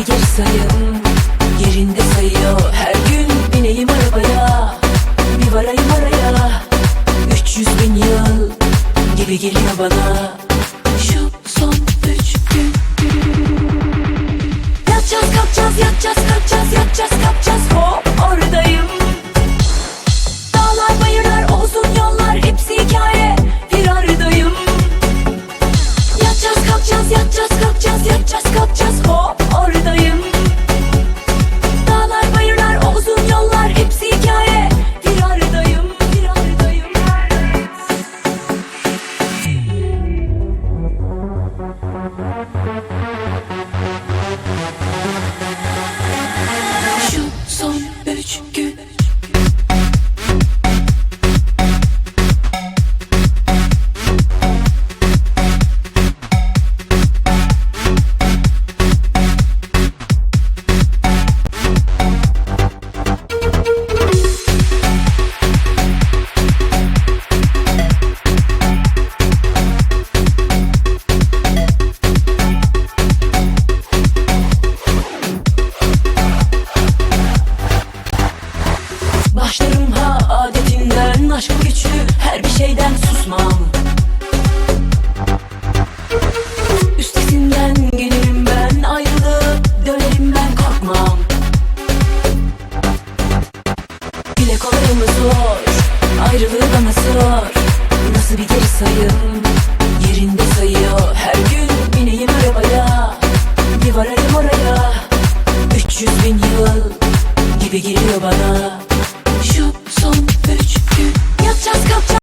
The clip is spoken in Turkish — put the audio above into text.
bir geri sayım Yerinde sayıyor. Her gün bineyim arabaya Bir varayım araya. 300 bin yıl Gibi geliyor bana. Şu son üç gün. Yatacağız kalkacağız yatacağız kalkacağız yatacağız kalkacağız. Hop oradayım Mı zor. Ayrılığı bana sor. Nasıl bir geri sayım? Yerinde sayıyor. Her gün